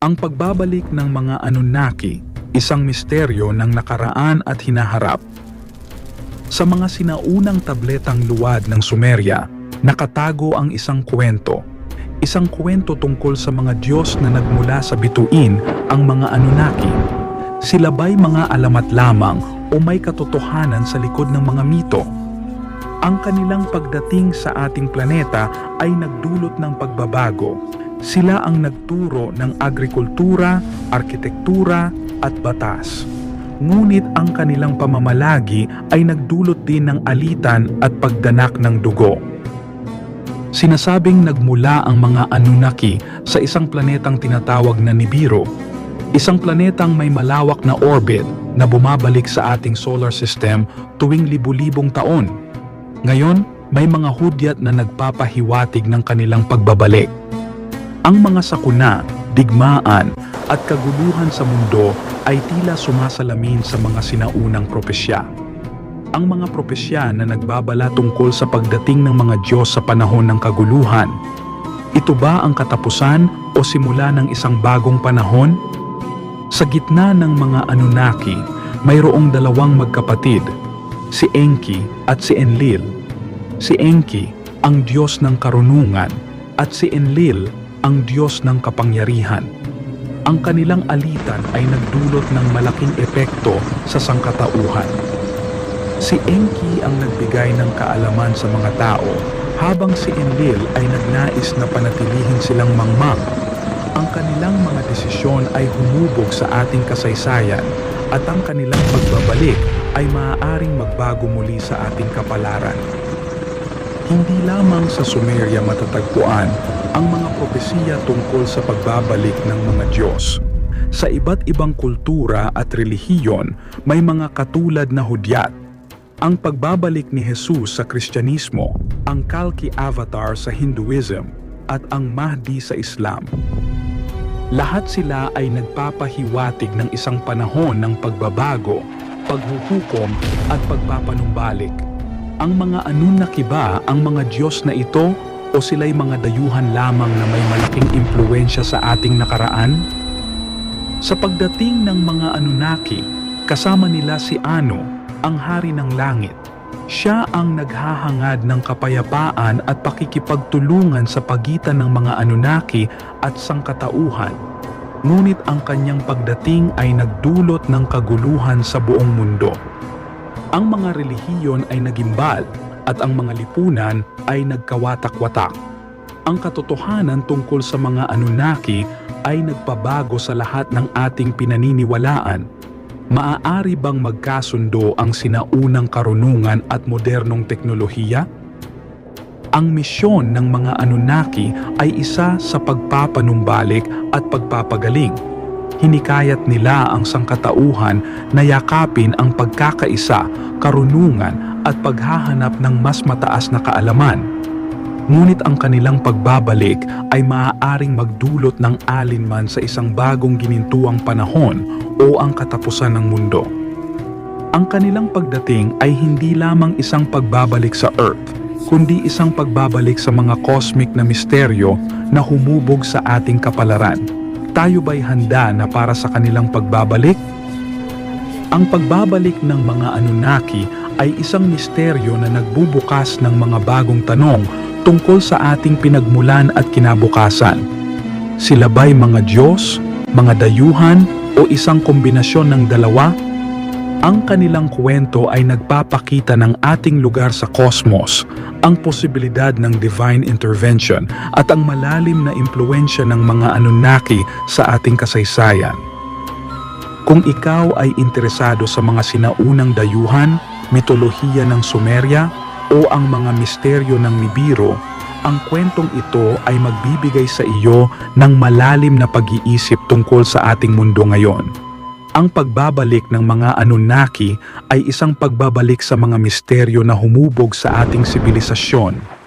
Ang pagbabalik ng mga Anunnaki, isang misteryo ng nakaraan at hinaharap. Sa mga sinaunang tabletang luwad ng Sumeria, nakatago ang isang kwento. Isang kwento tungkol sa mga Diyos na nagmula sa bituin, ang mga Anunnaki. Sila ba'y mga alamat lamang o may katotohanan sa likod ng mga mito? Ang kanilang pagdating sa ating planeta ay nagdulot ng pagbabago. Sila ang nagturo ng agrikultura, arkitektura at batas. Ngunit ang kanilang pamamalagi ay nagdulot din ng alitan at pagdanak ng dugo. Sinasabing nagmula ang mga Anunnaki sa isang planetang tinatawag na Nibiru, isang planetang may malawak na orbit na bumabalik sa ating solar system tuwing libu-libong taon. Ngayon, may mga hudyat na nagpapahiwatig ng kanilang pagbabalik. Ang mga sakuna, digmaan at kaguluhan sa mundo ay tila sumasalamin sa mga sinaunang propesya. Ang mga propesya na nagbabala tungkol sa pagdating ng mga Diyos sa panahon ng kaguluhan. Ito ba ang katapusan o simula ng isang bagong panahon? Sa gitna ng mga Anunnaki, mayroong dalawang magkapatid, si Enki at si Enlil. Si Enki, ang Diyos ng karunungan, at si Enlil, ang Diyos ng kapangyarihan. Ang kanilang alitan ay nagdulot ng malaking epekto sa sangkatauhan. Si Enki ang nagbigay ng kaalaman sa mga tao, habang si Enlil ay nagnais na panatilihin silang mangmang. Ang kanilang mga desisyon ay humubog sa ating kasaysayan at ang kanilang pagbabalik ay maaaring magbago muli sa ating kapalaran. Hindi lamang sa Sumeria matatagpuan ang mga propesiya tungkol sa pagbabalik ng mga Diyos. Sa iba't ibang kultura at relihiyon, may mga katulad na hudyat. Ang pagbabalik ni Jesus sa Kristyanismo, ang Kalki Avatar sa Hinduism, at ang Mahdi sa Islam. Lahat sila ay nagpapahiwatig ng isang panahon ng pagbabago, paghuhukom at pagpapanumbalik. Ang mga Anunnaki ba ang mga Diyos na ito o sila'y mga dayuhan lamang na may malaking impluensya sa ating nakaraan? Sa pagdating ng mga Anunnaki, kasama nila si Anu, ang hari ng langit. Siya ang naghahangad ng kapayapaan at pakikipagtulungan sa pagitan ng mga Anunnaki at sangkatauhan. Ngunit ang kanyang pagdating ay nagdulot ng kaguluhan sa buong mundo. Ang mga relihiyon ay nagimbal at ang mga lipunan ay nagkawatak-watak. Ang katotohanan tungkol sa mga Anunnaki ay nagpabago sa lahat ng ating pinaniniwalaan. Maaari bang magkasundo ang sinaunang karunungan at modernong teknolohiya? Ang misyon ng mga Anunnaki ay isa sa pagpapanumbalik at pagpapagaling. Hinikayat nila ang sangkatauhan na yakapin ang pagkakaisa, karunungan at paghahanap ng mas mataas na kaalaman. Ngunit ang kanilang pagbabalik ay maaaring magdulot ng alinman sa isang bagong ginintuang panahon o ang katapusan ng mundo. Ang kanilang pagdating ay hindi lamang isang pagbabalik sa Earth, kundi isang pagbabalik sa mga cosmic na misteryo na humubog sa ating kapalaran. Tayo ba'y handa na para sa kanilang pagbabalik? Ang pagbabalik ng mga Anunnaki ay isang misteryo na nagbubukas ng mga bagong tanong tungkol sa ating pinagmulan at kinabukasan. Sila ba'y mga Diyos, mga dayuhan o isang kombinasyon ng dalawa? Ang kanilang kwento ay nagpapakita ng ating lugar sa kosmos, ang posibilidad ng divine intervention at ang malalim na impluensya ng mga Anunnaki sa ating kasaysayan. Kung ikaw ay interesado sa mga sinaunang dayuhan, mitolohiya ng Sumeria o ang mga misteryo ng Nibiru, ang kwentong ito ay magbibigay sa iyo ng malalim na pag-iisip tungkol sa ating mundo ngayon. Ang pagbabalik ng mga Anunnaki ay isang pagbabalik sa mga misteryo na humubog sa ating sibilisasyon